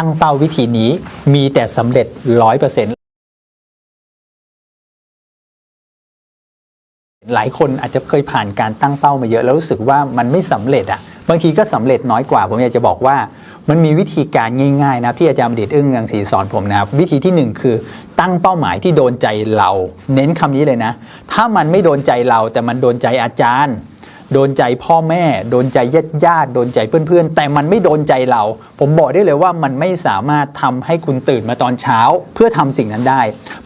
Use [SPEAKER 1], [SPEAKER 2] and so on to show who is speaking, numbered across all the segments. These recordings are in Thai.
[SPEAKER 1] ตั้งเป้าวิธีนี้มีแต่สำเร็จร้อยเปอร์เซ็นต์หลายคนอาจจะเคยผ่านการตั้งเป้ามาเยอะแล้วรู้สึกว่ามันไม่สำเร็จอะบางทีก็สำเร็จน้อยกว่า ผมอยากจะบอกว่า มันมีวิธีการง่ายๆนะที่อาจารย์บดิตอึ้งยังศรีสอนผมนะครับ วิธีที่หนึ่งคือตั้งเป้าหมายที่โดนใจเรา เน้นคำนี้เลยนะ ถ้ามันไม่โดนใจเราแต่มันโดนใจอาจารย์ โดนใจพ่อแม่ โดนใจญาติญาติโดนใจเพื่อนๆ แต่มันไม่โดนใจเรา ผมบอกได้เลยว่ามันไม่สามารถทำให้คุณตื่นมาตอนเช้า เพื่อทำสิ่งนั้นได้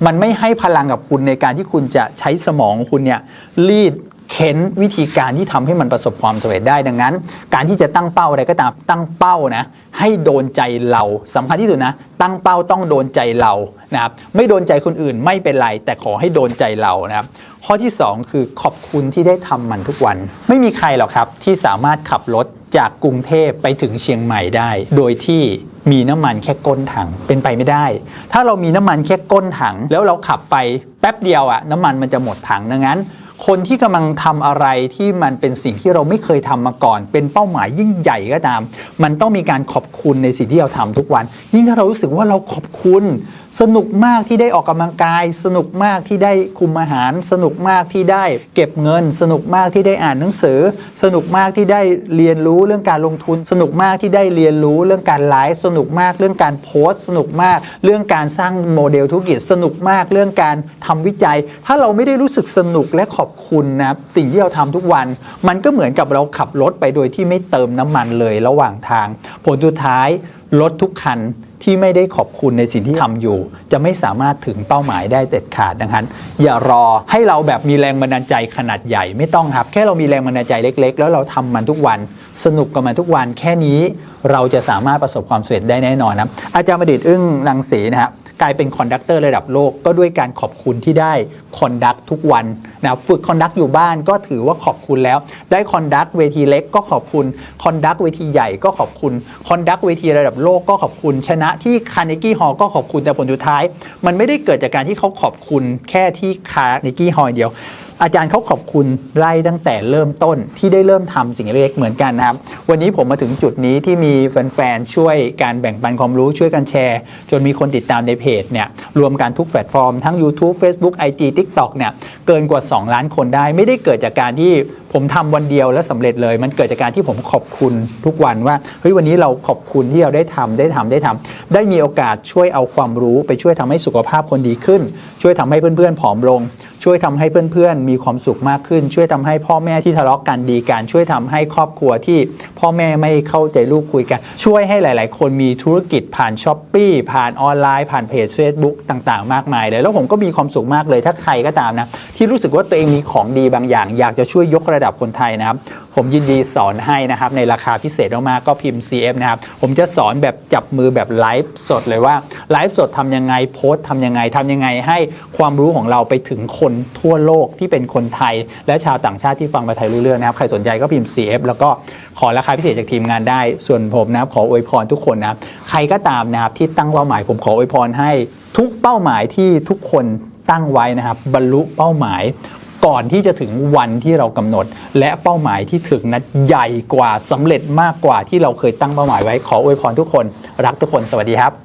[SPEAKER 1] มันไม่ให้พลังกับคุณในการที่คุณจะใช้สมองคุณเนี่ยรีดเข็นวิธีการที่ทำให้มันประสบความสำเร็จได้ดังนั้น การที่จะตั้งเป้าอะไรก็ตามตั้งเป้านะให้โดนใจเราสำคัญที่สุดนะ ตั้งเป้าต้องโดนใจเรานะครับไม่โดนใจคนอื่นไม่เป็นไร แต่ขอให้โดนใจเรานะครับ ข้อที่ 2 คือขอบคุณที่ได้ทำมันทุกวัน ไม่มีใครหรอกครับที่สามารถขับรถจากกรุงเทพไปถึงเชียงใหม่ได้ โดยที่มีน้ำมันแค่ก้นถังเป็นไปไม่ได้ ถ้าเรามีน้ำมันแค่ก้นถัง แล้วเราขับไปแป๊บเดียวอะน้ำมันมันจะหมดถังดังนั้น คนที่กำลังทำอะไรที่มันเป็นสิ่งที่เราไม่เคยทำมาก่อน เป็นเป้าหมายยิ่งใหญ่ก็ตาม มันต้องมีการขอบคุณในสิ่งที่เราทำทุกวัน ยิ่งถ้าเรารู้สึกว่าเราขอบคุณ สนุกมากที่ได้ออกกำลังกาย สนุกมากที่ได้คุมอาหาร สนุกมากที่ได้เก็บเงิน สนุกมากที่ได้อ่านหนังสือ สนุกมากที่ได้เรียนรู้เรื่องการลงทุน สนุกมากที่ได้เรียนรู้เรื่องการไลฟ์สนุกมากเรื่องการโพสต์สนุกมาก เรื่องการสร้างโมเดลธุรกิจสนุกมากเรื่องการทำวิจัย ถ้าเราไม่ได้รู้สึกสนุกและขอบอบคุณนะครับสิ่งที่เราทำทุกวัน มันก็เหมือนกับเราขับรถไปโดยที่ไม่เติมน้ำมันเลยระหว่างทาง ผลสุดท้ายรถทุกคันที่ไม่ได้ขอบคุณในสิ่งที่ทำอยู่ จะไม่สามารถถึงเป้าหมายได้เด็ดขาดดังนั้นอย่ารอให้เราแบบมีแรงบันดาลใจขนาดใหญ่ไม่ต้องครับ แค่เรามีแรงบันดาลใจเล็ก ๆ แล้วเราทำมันทุกวัน สนุกกับมันทุกวัน แค่นี้เราจะสามารถประสบความสำเร็จได้แน่นอนนะอาจารย์ประดิษฐ์อึ้งรังสีนะครับ กลายเป็นคอนดักเตอร์ระดับโลกก็ด้วยการขอบคุณที่ได้คอนดักทุกวันนะฝึกคอนดักอยู่บ้านก็ถือว่าขอบคุณแล้ว ได้คอนดักเวทีเล็กก็ขอบคุณคอนดักเวทีใหญ่ก็ขอบคุณคอนดักเวทีระดับโลกก็ขอบคุณชนะที่คาร์เนกี้ฮอลก็ขอบคุณแต่ผลสุดท้าย มันไม่ได้เกิดจากการที่เขาขอบคุณแค่ที่คาร์เนกี้ฮอลเดียว อาจารย์เขาขอบคุณไล่ตั้งแต่เริ่มต้นที่ได้เริ่มทำสิ่งเล็กๆเหมือนกันนะครับ วันนี้ผมมาถึงจุดนี้ที่มีแฟนๆช่วยการแบ่งปันความรู้ช่วยกันแชร์ จนมีคนติดตามในเพจเนี่ยรวมกันทุกแพลตฟอร์มทั้ง YouTube Facebook IG TikTok เนี่ยเกินกว่า 2 ล้านคนได้ไม่ได้เกิดจากการที่ผมทำวันเดียวแล้วสำเร็จเลย มันเกิดจากการที่ผมขอบคุณทุกวันว่าเฮ้ยวันนี้เราขอบคุณที่เราได้ทำได้ทำได้ทำได้มีโอกาสช่วยเอาความรู้ไปช่วยทำให้สุขภาพคนดีขึ้น ช่วยทำให้เพื่อนๆผอมลง ช่วยทำให้เพื่อนๆ มีความสุขมากขึ้น ช่วยทำให้พ่อแม่ที่ทะเลาะกันดีกัน ช่วยทำให้ครอบครัวที่พ่อแม่ไม่เข้าใจลูกคุยกัน ช่วยให้หลาย ๆ คนมีธุรกิจผ่านช้อปปี้ผ่านออนไลน์ผ่านเพจ Facebook ต่างๆ มากมายเลย แล้วผมก็มีความสุขมากเลยถ้าใครก็ตามนะ ที่รู้สึกว่าตัวเองมีของดีบางอย่าง อยากจะช่วยยกระดับคนไทยนะครับ ผมยินดีสอนให้นะครับ ในราคาพิเศษมากๆก็พิมพ์ CF นะครับ ผมจะสอนแบบจับมือแบบไลฟ์สดเลยว่าไลฟ์สดทำยังไงโพสต์ทำยังไงทำยังไงให้ความรู้ของเราไปถึงคนทั่วโลกที่เป็นคนไทย และชาวต่างชาติที่ฟังภาษาไทยรู้เรื่องนะครับ ใครสนใจก็พิมพ์ CF แล้วก็ขอราคาพิเศษจากทีมงานได้ ส่วนผมนะครับขออวยพรทุกคนนะครับใครก็ตามนะครับที่ตั้งเป้าหมายผมขออวยพรให้ทุกเป้าหมายที่ทุกคนตั้งไว้นะครับบรรลุเป้าหมาย ก่อนที่จะถึงวันที่เรากำหนด และเป้าหมายที่ถึงนั้นใหญ่กว่าสำเร็จมากกว่าที่เราเคยตั้งเป้าหมายไว้ขออวยพรทุกคน รักทุกคนสวัสดีครับ